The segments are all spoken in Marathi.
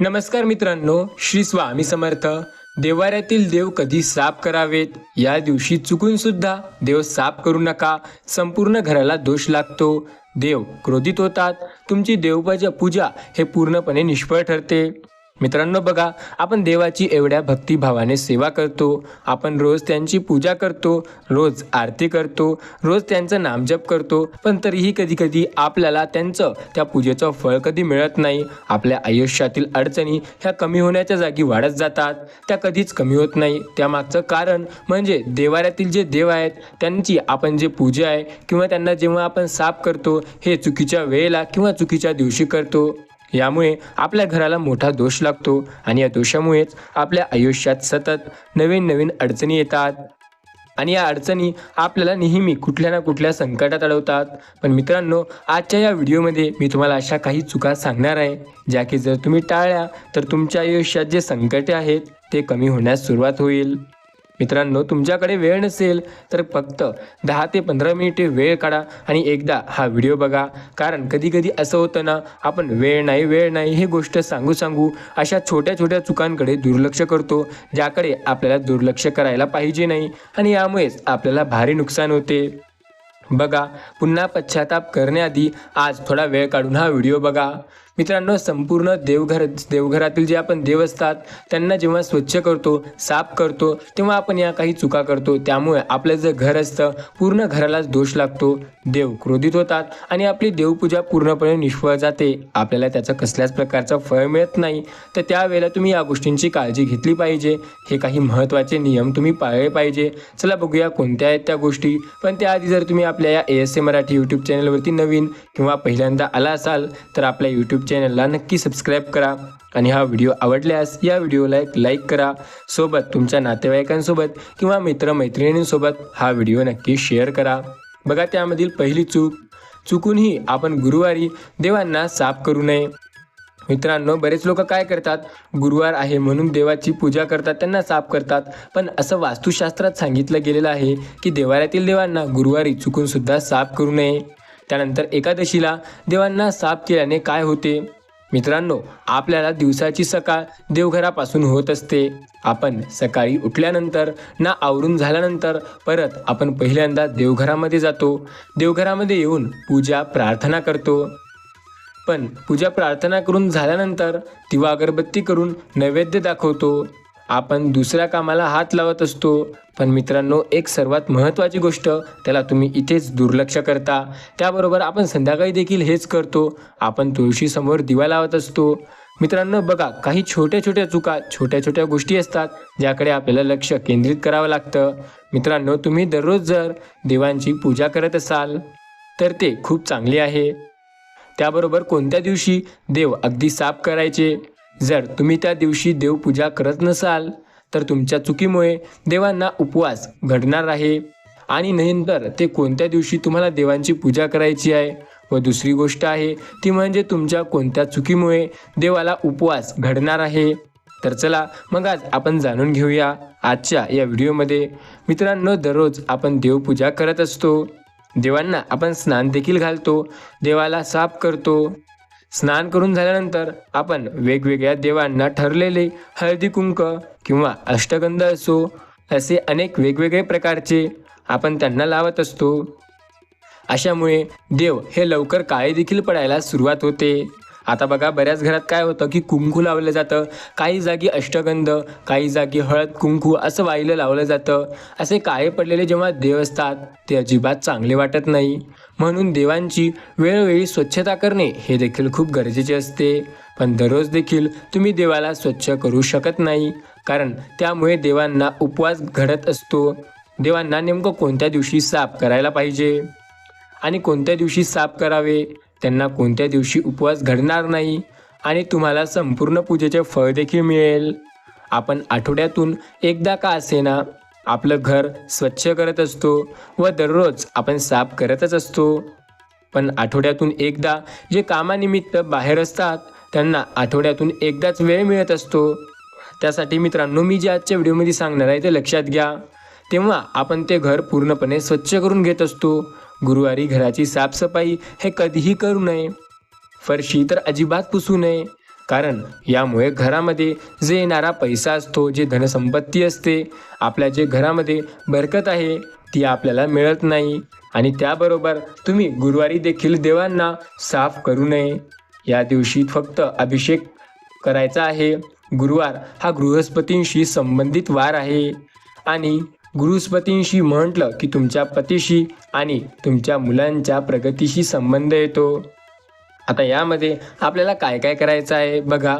नमस्कार मित्रांनो श्री स्वामी समर्थ. देवाऱ्यातील देव कधी साफ करावेत या दिवशी चुकून सुद्धा देव साफ करू नका. संपूर्ण घराला दोष लागतो. देव क्रोधित होतात. तुमची देवपूजा पूजा हे पूर्णपणे निष्फळ ठरते. मित्रांनो बघा आपण देवाची एवढ्या भक्तिभावाने सेवा करतो आपण रोज त्यांची पूजा करतो रोज आरती करतो रोज त्यांचं नामजप करतो पण तरीही कधी कधी आपल्याला त्यांचं त्या पूजेचं फळ कधी मिळत नाही. आपल्या आयुष्यातील अडचणी ह्या कमी होण्याच्या जागी वाढत जातात. त्या कधीच कमी होत नाही. त्यामागचं कारण म्हणजे देवाऱ्यातील जे देव आहेत त्यांची आपण जे पूजा आहे किंवा त्यांना जेव्हा आपण साफ करतो हे चुकीच्या वेळेला किंवा चुकीच्या दिवशी करतो. यामुळे आपल्या घराला मोठा दोष लागतो आणि या दोषामुळेच आपल्या आयुष्यात सतत नवीन नवीन अडचणी येतात. आणि या अडचणी आपल्याला नेहमी कुठल्या ना कुठल्या संकटात अडवतात. पण मित्रांनो आजच्या या व्हिडिओमध्ये मी तुम्हाला अशा काही चुका सांगणार आहे ज्या की जर तुम्ही टाळल्या तर तुमच्या आयुष्यात जे संकटे आहेत ते कमी होण्यास सुरुवात होईल. मित्रांनो तुमच्याकडे वेळ नसेल तर फक्त दहा ते पंधरा मिनिटे वेळ काढा आणि एकदा हा व्हिडिओ बघा. कारण कधीकधी असं होतं ना आपण वेळ नाही वेळ नाही हे गोष्ट सांगू सांगू अशा छोट्या छोट्या चुकांकडे दुर्लक्ष करतो ज्याकडे आपल्याला दुर्लक्ष करायला पाहिजे नाही आणि यामुळेच आपल्याला भारी नुकसान होते. बघा पुन्हा पश्चाताप करण्याआधी आज थोडा वेळ काढून हा व्हिडिओ बघा. मित्रांनो संपूर्ण देवघर देवघरातील जे आपण देव असतात त्यांना जेव्हा स्वच्छ करतो साफ करतो तेव्हा आपण या काही चुका करतो. त्यामुळे आपलं जे घर असतं पूर्ण घरालाच दोष लागतो. देव क्रोधित होतात आणि आपली देवपूजा पूर्णपणे निष्फळ जाते. आपल्याला त्याचं कसल्याच प्रकारचं फळ मिळत नाही. तर त्यावेळेला तुम्ही या गोष्टींची काळजी घेतली पाहिजे. हे काही महत्त्वाचे नियम तुम्ही पाळले पाहिजे. चला बघूया कोणत्या आहेत त्या गोष्टी. पण त्याआधी जर तुम्ही आपल्या या A S A Marathi YouTube चॅनलवरती नवीन किंवा पहिल्यांदा आला असाल तर आपल्या यूट्यूब चॅनलला नक्की सबस्क्राईब करा. आणि हा व्हिडिओ आवडल्यास या व्हिडिओला एक लाईक करा. सोबत तुमच्या नातेवाईकांसोबत किंवा मित्रमैत्रिणींसोबत हा व्हिडिओ नक्की शेअर करा. बघा त्यामधील पहिली चूक. चुकूनही आपण गुरुवारी देवांना साफ करू नये. मित्रांनो बरेच लोक काय करतात? गुरुवार आहे म्हणून देवाची पूजा करतात त्यांना साफ करतात. पण असं वास्तुशास्त्रात सांगितलं गेलेलं आहे की देवाऱ्यातील देवांना गुरुवारी चुकूनसुद्धा साफ करू नये. त्यानंतर एकादशीला देवांना साफ केल्याने काय होते? मित्रांनो आपल्याला दिवसाची सकाळ देवघरापासून होत असते. आपण सकाळी उठल्यानंतर ना आवरून झाल्यानंतर परत आपण पहिल्यांदा देवघरामध्ये जातो. देवघरामध्ये येऊन पूजा प्रार्थना करतो. पण पूजा प्रार्थना करून झाल्यानंतर दिवा अगरबत्ती करून नैवेद्य दाखवतो. आपण दुसऱ्या कामाला हात लावत असतो पण मित्रांनो एक सर्वात महत्त्वाची गोष्ट त्याला तुम्ही इथेच दुर्लक्ष करता. त्याबरोबर आपण संध्याकाळी देखील हेच करतो. आपण तुळशीसमोर दिवा लावत असतो. मित्रांनो बघा काही छोट्या छोट्या चुका छोट्या छोट्या गोष्टी असतात ज्याकडे आपल्याला लक्ष केंद्रित करावं लागतं. मित्रांनो तुम्ही दररोज जर देवांची पूजा करत असाल तर ते खूप चांगले आहे. त्याबरोबर कोणत्या दिवशी देव अगदी साफ करायचे? जर तुम्ही त्या दिवशी देवपूजा करत नसाल तर तुमच्या चुकीमुळे देवांना उपवास घडणार आहे. आणि नंतर ते कोणत्या दिवशी तुम्हाला देवांची पूजा करायची आहे? व दुसरी गोष्ट आहे ती म्हणजे तुमच्या कोणत्या चुकीमुळे देवाला उपवास घडणार आहे? तर चला मग आज आपण जाणून घेऊया आजच्या या व्हिडिओमध्ये. मित्रांनो दररोज आपण देवपूजा करत असतो. देवांना आपण स्नान देखील घालतो. देवाला साफ करतो. स्नान करून झाल्यानंतर आपण वेगवेगळ्या देवांना ठरलेले हळदी कुंक किंवा अष्टगंध असो असे अनेक वेगवेगळे प्रकारचे आपण त्यांना लावत असतो. अशामुळे देव हे लवकर काळे देखील पडायला सुरुवात होते. आता बघा बऱ्याच घरात काय होतं की कुंकू लावलं जातं. काही जागी अष्टगंध काही जागी हळद कुंकू असं वाईलं लावलं जातं. असे काळे पडलेले जेव्हा देव असतात ते अजिबात चांगले वाटत नाही. म्हणून देवांची वेळोवेळी स्वच्छता करणे हे देखील खूप गरजेचे असते. पण दररोज देखील तुम्ही देवाला स्वच्छ करू शकत नाही कारण त्यामुळे देवांना उपवास घडत असतो. देवांना नेमकं कोणत्या दिवशी साफ करायला पाहिजे? आणि कोणत्या दिवशी साफ करावे? त्यांना कोणत्या दिवशी उपवास घडणार नाही? आणि तुम्हाला संपूर्ण पूजेचे फळ देखील मिळेल. आपण आठवड्यातून एकदा का असेना? आपलं घर स्वच्छ करत असतो व दररोज आपण साफ करतच असतो. पण आठवड्यातून एकदा जे कामानिमित्त बाहेर असतात त्यांना आठवड्यातून एकदाच वेळ मिळत असतो. त्यासाठी मित्रांनो मी जे आजच्या व्हिडिओमध्ये सांगणार आहे ते लक्षात घ्या. तेव्हा आपण ते घर पूर्णपणे स्वच्छ करून घेत असतो. गुरुवारी घराची साफसफाई हे कधीही करू नये. फरशी तर अजिबात पुसू नये. कारण यामुळे घरामध्ये जे येणारा पैसा असतो जे धनसंपत्ती असते आपल्या जे घरामध्ये बरकत आहे ती आपल्याला मिळत नाही. आणि त्याबरोबर तुम्ही गुरुवारी देखील देवांना साफ करू नये. या दिवशी फक्त अभिषेक करायचा आहे. गुरुवार हा बृहस्पतींशी संबंधित वार आहे. आणि बृहस्पतींशी म्हटलं की तुमच्या पतीशी आणि तुमच्या मुलांच्या प्रगतीशी संबंध येतो. आता यामध्ये आपल्याला काय काय करायचं आहे बघा.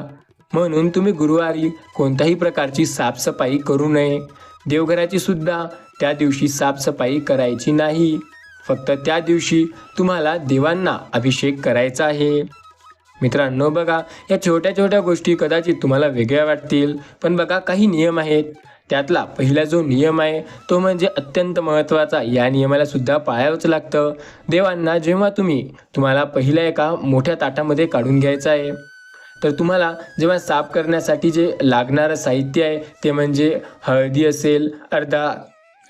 म्हणून तुम्ही गुरुवारी कोणत्याही प्रकारची साफसफाई करू नये. देवघराची सुद्धा त्या दिवशी साफसफाई करायची नाही. फक्त त्या दिवशी तुम्हाला देवांना अभिषेक करायचा आहे. मित्रांनो बघा या छोट्या छोट्या गोष्टी कदाचित तुम्हाला वेगळ्या वाटतील. पण बघा काही नियम आहेत. त्यातला पहिला जो नियम आहे तो म्हणजे अत्यंत महत्त्वाचा. या नियमाला सुद्धा पाळावंच लागतं. देवांना जेव्हा तुम्ही तुम्हाला पहिल्या एका मोठ्या ताटामध्ये काढून घ्यायचं आहे तर तुम्हाला जेव्हा साफ करण्यासाठी जे लागणारं साहित्य आहे ते म्हणजे हळदी असेल अर्धा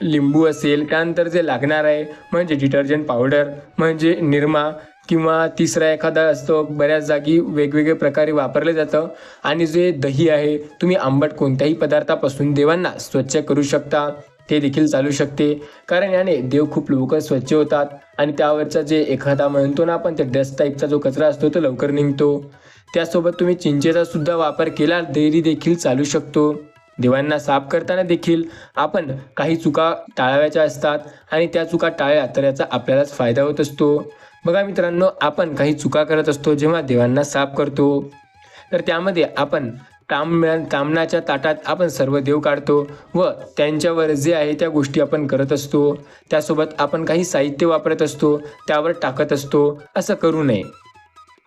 लिंबू असेल त्यानंतर जे लागणार आहे म्हणजे डिटर्जंट पावडर म्हणजे निरमा किंवा तिसरा एखादा असतो बऱ्याच जागी वेगवेगळ्या प्रकारे वापरलं जातं. आणि जे दही आहे तुम्ही आंबट कोणत्याही पदार्थापासून देवांना स्वच्छ करू शकता. ते देखील चालू शकते. कारण याने देव खूप लवकर स्वच्छ होतात. आणि त्यावरचा जे एखादा म्हणतो ना आपण ते डस्ट टाईपचा जो कचरा असतो तो लवकर निघतो. त्यासोबत तुम्ही चिंचेचा सुद्धा वापर केला तरी देखील चालू शकतो. देवांना साफ करताना देखील आपण काही चुका टाळाव्याच्या असतात आणि त्या चुका टाळल्या तर याचा आपल्यालाच फायदा होत असतो. बघा मित्रांनो आपण काही चुका करत असतो जेव्हा देवांना साफ करतो. तर त्यामध्ये आपण तांब तांबणाच्या ताटात आपण सर्व देव काढतो व त्यांच्यावर जे आहे त्या गोष्टी आपण करत असतो. त्यासोबत आपण काही साहित्य वापरत असतो त्यावर टाकत असतो. असं करू नये.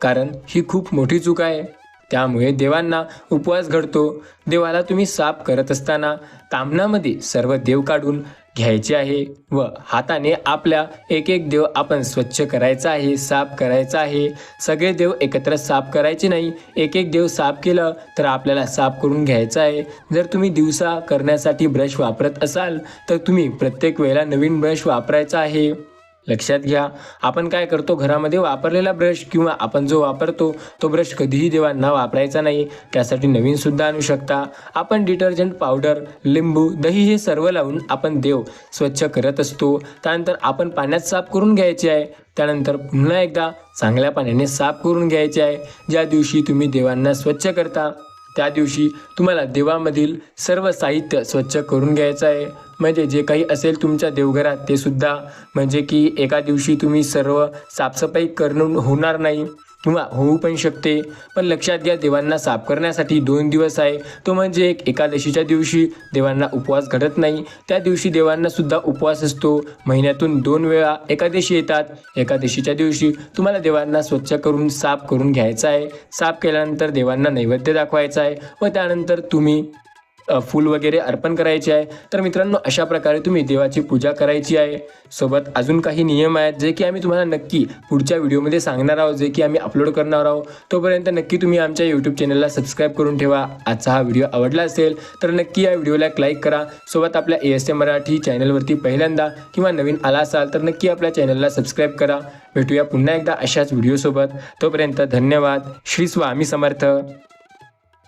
कारण ही खूप मोठी चूक आहे. त्यामुळे देवांना उपवास घडतो. देवाला तुम्ही साफ करत असताना तामणामध्ये सर्व देव काढून घ्यायचे आहे व हाताने आपल्या एक एक देव आपण स्वच्छ करायचा आहे साफ करायचा आहे. सगळे देव एकत्र साफ करायचे नाही. एक एक देव साफ केलं तर आपल्याला साफ करून घ्यायचं आहे. जर तुम्ही दिवसा करण्यासाठी ब्रश वापरत असाल तर तुम्ही प्रत्येक वेळेला नवीन ब्रश वापरायचा आहे. लक्षात घ्या. आपण काय करतो? घरामध्ये वापरलेला ब्रश किंवा आपण जो वापरतो तो ब्रश कधीही देवांना वापरायचा नाही त्यासाठी नवीन सुद्धा आणू शकता. आपण डिटर्जंट पावडर लिंबू दही हे सर्व लावून आपण देव स्वच्छ करत असतो. त्यानंतर आपण पाण्यात साफ करून घ्यायचे आहे. त्यानंतर पुन्हा एकदा चांगल्या पाण्याने साफ करून घ्यायचे आहे. ज्या दिवशी तुम्ही देवांना स्वच्छ करता त्या दिवशी तुम्हाला देवामधील सर्व साहित्य स्वच्छ करून घ्यायचं आहे. म्हणजे जे काही असेल तुमच्या देवघरात ते सुद्धा म्हणजे की एका दिवशी तुम्ही सर्व साफसफाई करणं होणार नाही किंवा होऊ पण शकते. पण लक्षात घ्या देवांना साफ करण्यासाठी दोन दिवस आहे. तो म्हणजे एक एकादशीच्या दिवशी देवांना उपवास घडत नाही. त्या दिवशी देवांनासुद्धा उपवास असतो. महिन्यातून दोन वेळा एकादशी येतात. एकादशीच्या दिवशी तुम्हाला देवांना स्वच्छ करून साफ करून घ्यायचा आहे. साफ केल्यानंतर देवांना नैवेद्य दाखवायचा आहे व त्यानंतर तुम्ही फूल वगैरे अर्पण करायचे आहे. तर मित्रांनो अशा प्रकारे तुम्ही देवाची पूजा करायची आहे. सोबत अजून काही नियम आहेत जे की आम्ही तुम्हाला नक्की पुढच्या व्हिडिओमध्ये सांगणार आहोत जे की आम्ही अपलोड करणार आहोत. तोपर्यंत नक्की तुम्ही आमच्या यूट्यूब चॅनलला सबस्क्राईब करून ठेवा. आजचा हा व्हिडिओ आवडला असेल तर नक्की या व्हिडिओला एक लाईक करा. सोबत आपल्या ए एस ए मराठी चॅनलवरती पहिल्यांदा किंवा नवीन आला असाल तर नक्की आपल्या चॅनलला सबस्क्राईब करा. भेटूया पुन्हा एकदा अशाच व्हिडिओसोबत. तोपर्यंत धन्यवाद. श्री स्वामी समर्थ.